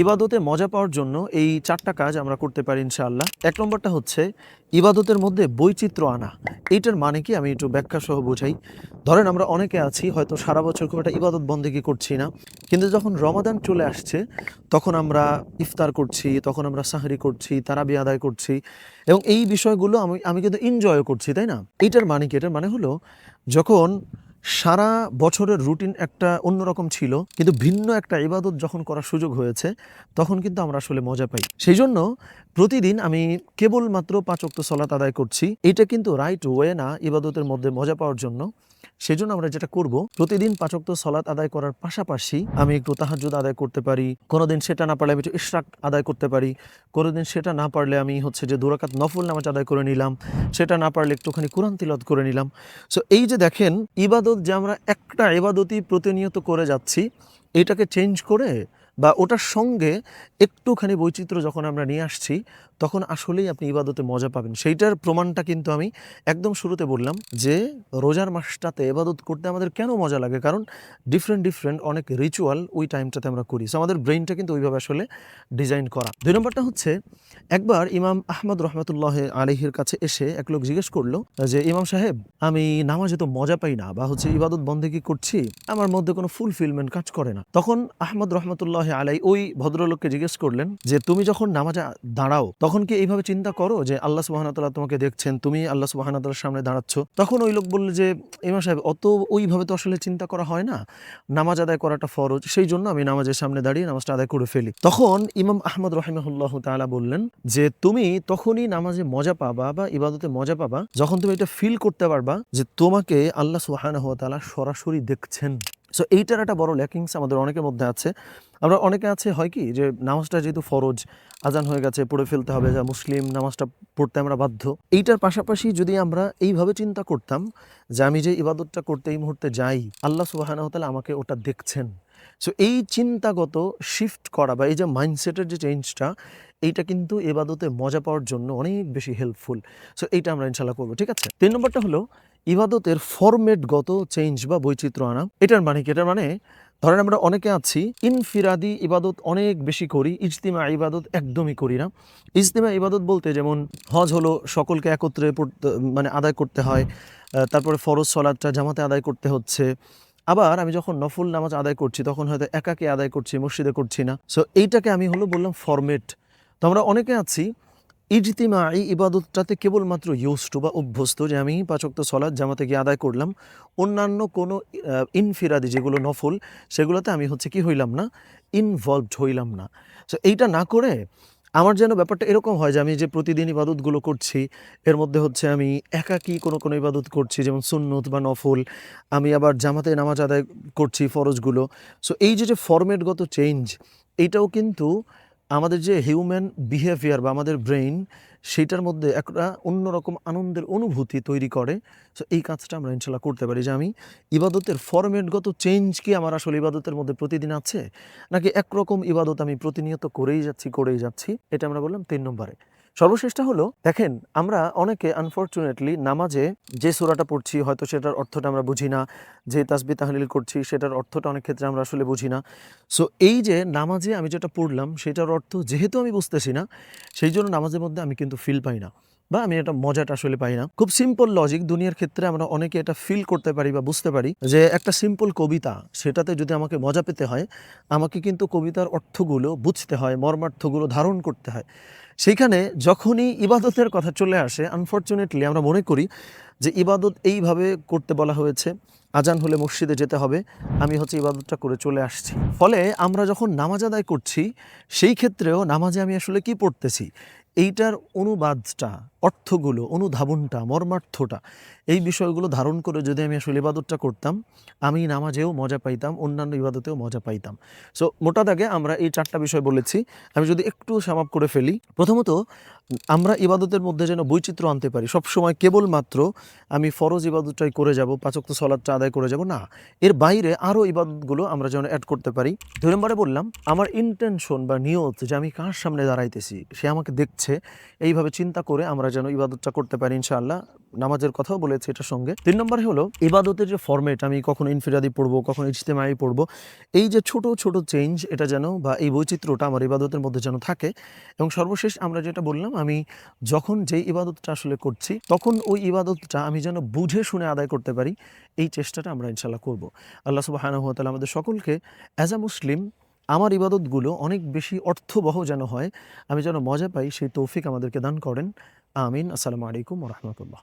ইবাদতে মজা পাওয়ার জন্য এই চারটা কাজ আমরা করতে পারি ইনশাআল্লাহ। এক নম্বরটা হচ্ছে ইবাদতের মধ্যে বৈচিত্র্য আনা। এইটার মানে কি? আমি একটু ব্যাখ্যা সহ বোঝাই। ধরেন আমরা অনেকে আছি, হয়তো সারা বছর খুব একটা ইবাদত বন্দেগি করছি না, কিন্তু যখন রমাদান চলে আসছে, তখন আমরা ইফতার করছি, তখন আমরা সাহারি করছি, তারাবি আদায় করছি, এবং এই বিষয়গুলো আমি আমি কিন্তু এনজয় করছি, তাই না? এইটার মানে কি? এটার মানে হলো যখন সারা বছরের রুটিন একটা অন্যরকম ছিল, কিন্তু ভিন্ন একটা ইবাদত যখন করার সুযোগ হয়েছে, তখন কিন্তু আমরা আসলে মজা পাই। সেই জন্য প্রতিদিন আমি কেবলমাত্র পাঁচক্ত সলাত আদায় করছি। এটা কিন্তু রাইট ওয়ে না ইবাদতের মধ্যে মজা পাওয়ার জন্য। সেই জন্য আমরা যেটা করব, প্রতিদিন পাঁচক্ত সলাত আদায় করার পাশাপাশি আমি একটু তাহাজুদ আদায় করতে পারি, কোনোদিন সেটা না পারলে আমি একটু ইশরাক আদায় করতে পারি, কোনোদিন সেটা না পারলে আমি হচ্ছে যে দুরাকাত নফল নামাজ আদায় করে নিলাম, সেটা না পারলে একটুখানি কোরআন তিলত করে নিলাম। সো এই যে দেখেন, ইবাদত যে আমরা একটা ইবাদতই প্রতিনিয়ত করে যাচ্ছি, এটাকে চেঞ্জ করে বা ওটার সঙ্গে একটুখানি বৈচিত্র্য যখন আমরা নিয়ে আসছি তখন আসলেই আপনি ইবাদতে মজা পাবেন। সেইটার প্রমাণটা কিন্তু আমি একদম শুরুতে বললাম যে, রোজার মাসটাতে ইবাদত করতে আমাদের কেন মজা লাগে? কারণ ডিফারেন্ট ডিফারেন্ট অনেক রিচুয়াল ওই টাইমটাতে আমরা করি। সো আমাদের ব্রেনটা কিন্তু ওইভাবে আসলে ডিজাইন করা। দুই নম্বরটা হচ্ছে, একবার ইমাম আহমদ রহমতুল্লাহ আলিহির কাছে এসে এক লোক জিজ্ঞেস করল যে, ইমাম সাহেব, আমি নামাজে তো মজা পাই না বা হচ্ছে ইবাদত বন্ধে কি করছি? আমার মধ্যে কোনো ফুলফিলমেন্ট কাজ করে না। তখন আহমদ রহমতুল্লাহ আলাই ওই ভদ্রলোককে জিজ্ঞেস করলেন যে, তুমি যখন নামাজে দাঁড়াও, তখন কি এইভাবে চিন্তা করো যে আল্লাহ সুবাহতাল্লাহ তোমাকে দেখছেন, তুমি আল্লাহ সুবাহতাল্লাহর সামনে দাঁড়াচ্ছ? তখন ওই লোক বলল যে, ইমাম সাহেব, অত ওইভাবে তো আসলে চিন্তা করা হয় না। নামাজ আদায় করাটা ফরজ। সেই জন্য আমি নামাজের সামনে দাঁড়িয়ে নামাজটা আদায় করে ফেলি। তখন ইমাম আহমদ রহিমাহুল্লাহ তাআলা বললেন যে, তুমি তখনই নামাজে মজা পাবা বা ইবাদতে মজা পাবা যখন তুমি এটা ফিল করতে পারবা যে তোমাকে আল্লাহ সুবহানাহু ওয়া তাআলা সরাসরি দেখছেন। সো এইটার একটা বড় ল্যাকিংস আমাদের অনেকের মধ্যে আছে। আমরা অনেকে আছে, হয় কি, যে নামাজটা যেহেতু ফরজ, আজান হয়ে গেছে, পড়ে ফেলতে হবে, যা মুসলিম, নামাজটা পড়তে আমরা বাধ্য। এইটার পাশাপাশি যদি আমরা এইভাবে চিন্তা করতাম যে আমি যে ইবাদতটা করতে এই মুহূর্তে যাই, আল্লাহ সুবাহানাহু তাআলা আমাকে ওটা দেখছেন। সো এই চিন্তাগত শিফট করা বা এই যে মাইন্ডসেটের যে চেঞ্জটা এইটা কিন্তু এবাদতে মজা পাওয়ার জন্য অনেক বেশি হেল্পফুল সো এইটা আমরা ইনশাল্লাহ করব, ঠিক আছে? তিন নম্বরটা হলো ইবাদতের ফরম্যাটগত চেঞ্জ বা বৈচিত্র্য আনা। এটার মানে কি? এটার মানে ধরেন আমরা অনেকে আছি, ইনফিরাদি ইবাদত অনেক বেশি করি, ইজতিমা ইবাদত একদমই করি না। ইজতিমা ইবাদত বলতে যেমন, হজ হলো সকলকে একত্রে মানে আদায় করতে হয় তারপরে ফরজ সলাদটা জামাতে আদায় করতে হচ্ছে। আবার আমি যখন নফল নামাজ আদায় করছি, তখন হয়তো একাকে আদায় করছি, মসজিদে করছি না। সো এইটাকে আমি হলো বললাম ফরমেট তো আমরা অনেকে আছি ইজতিমা এই ইবাদতটাতে কেবলমাত্র ইউজ টু বা অভ্যস্ত যে আমি পাচক্ত সলাদ জামাতে গিয়ে আদায় করলাম। অন্যান্য কোনো ইনফিরাদি যেগুলো নফল, সেগুলোতে আমি হচ্ছে কি হইলাম না ইনভলভড হইলাম না। সো এইটা না করে আমার যেন ব্যাপারটা এরকম হয় যে আমি যে প্রতিদিন ইবাদতগুলো করছি, এর মধ্যে হচ্ছে আমি একাকী কোনো কোনো ইবাদত করছি, যেমন সুন্নত বা নফল, আমি আবার জামাতে নামাজ আদায় করছি ফরজগুলো। সো এই যে যে ফরম্যাটগত চেঞ্জ এইটাও কিন্তু আমাদের যে হিউম্যান বিহেভিয়ার বা আমাদের ব্রেইন সেটার মধ্যে একটা অন্যরকম আনন্দের অনুভূতি তৈরি করে। সো এই কাজটা আমরা ইনশাল্লাহ করতে পারি যে আমি ইবাদতের ফরম্যাটগত চেঞ্জ কি আমার আসলে ইবাদতের মধ্যে প্রতিদিন আছে? নাকি একরকম ইবাদত আমি প্রতিনিয়ত করেই যাচ্ছি করেই যাচ্ছি? এটা আমরা বললাম তিন নম্বরে। সর্বশেষটা হলো, দেখেন, আমরা অনেকে আনফর্চুনেটলি নামাজে যে সুরাটা পড়ছি, হয়তো সেটার অর্থটা আমরা বুঝি না, যে তাসবি তাহলিল করছি, সেটার অর্থটা অনেক ক্ষেত্রে আমরা আসলে বুঝি না। সো এই যে নামাজে আমি যেটা পড়লাম, সেটার অর্থ যেহেতু আমি বুঝতেছি না, সেই জন্য নামাজের মধ্যে আমি কিন্তু ফিল পাই না। বা আমি এটা মজাটা আসলে পাই না। খুব সিম্পল লজিক দুনিয়ার ক্ষেত্রে আমরা অনেকে এটা ফিল করতে পারি বা বুঝতে পারি যে একটা সিম্পল কবিতা, সেটাতে যদি আমাকে মজা পেতে হয়, আমাকে কিন্তু কবিতার অর্থগুলো বুঝতে হয়, মর্মার্থগুলো ধারণ করতে হয়। সেইখানে যখনই ইবাদতের কথা চলে আসে আনফর্চুনেটলি আমরা মনে করি যে ইবাদত এইভাবে করতে বলা হয়েছে, আজান হলে মসজিদে যেতে হবে, আমি হচ্ছে ইবাদতটা করে চলে আসছি। ফলে আমরা যখন নামাজ আদায় করছি, সেই ক্ষেত্রেও নামাজে আমি আসলে কি পড়তেছি? এইটার অনুবাদটা অর্থগুলো, অনুধাবনটা, মর্মার্থটা, এই বিষয়গুলো ধারণ করে যদি আমি আসলে ইবাদতটা করতাম, আমি নামাজেও মজা পাইতাম, অন্যান্য ইবাদতেও মজা পাইতাম। সো মোটা দাগে আমরা এই চারটা বিষয় বলেছি। আমি যদি একটু সামাপ করে ফেলি, প্রথমত, আমরা ইবাদতের মধ্যে যেন বৈচিত্র্য আনতে পারি, সবসময় কেবলমাত্র আমি ফরজ ইবাদতটাই করে যাব পাচক্ত সলাদটা আদায় করে যাব, না। এর বাইরে আরও ইবাদতগুলো আমরা যেন অ্যাড করতে পারি। দুই নম্বরে বললাম, আমার ইন্টেনশন বা নিয়ত যে আমি কার সামনে দাঁড়াইতেছি, সে আমাকে দেখছে, এইভাবে চিন্তা করে আমরা যেন ইবাদতটা করতে পারি, ইনশাআল্লাহ। নামাজের কথাও বলেছি এটার সঙ্গে। তিন নম্বরে হলো, ইবাদতের যে ফরম্যাট আমি কখনো ইনফিরাদি পড়ব, কখনো ইজতেমাই পড়ব, এই যে ছোট ছোট চেঞ্জ এটা যেন বা এই বৈচিত্র্যটা আমার ইবাদতের মধ্যে যেন থাকে। এবং সর্বশেষ আমরা যেটা বললাম, আমি যখন যে ইবাদতটা আসলে করছি, তখন ওই ইবাদতটা আমি যেন বুঝে শুনে আদায় করতে পারি, এই চেষ্টাটা আমরা ইনশাল্লাহ করব। আল্লাহ তাআলা আমাদের সকলকে অ্যাজ আ মুসলিম আমার ইবাদতগুলো অনেক বেশি অর্থবহ যেন হয়, আমি যেন মজা পাই, সেই তৌফিক আমাদেরকে দান করেন। আমিন। আসসালামু আলাইকুম রহমতুল্লাহ।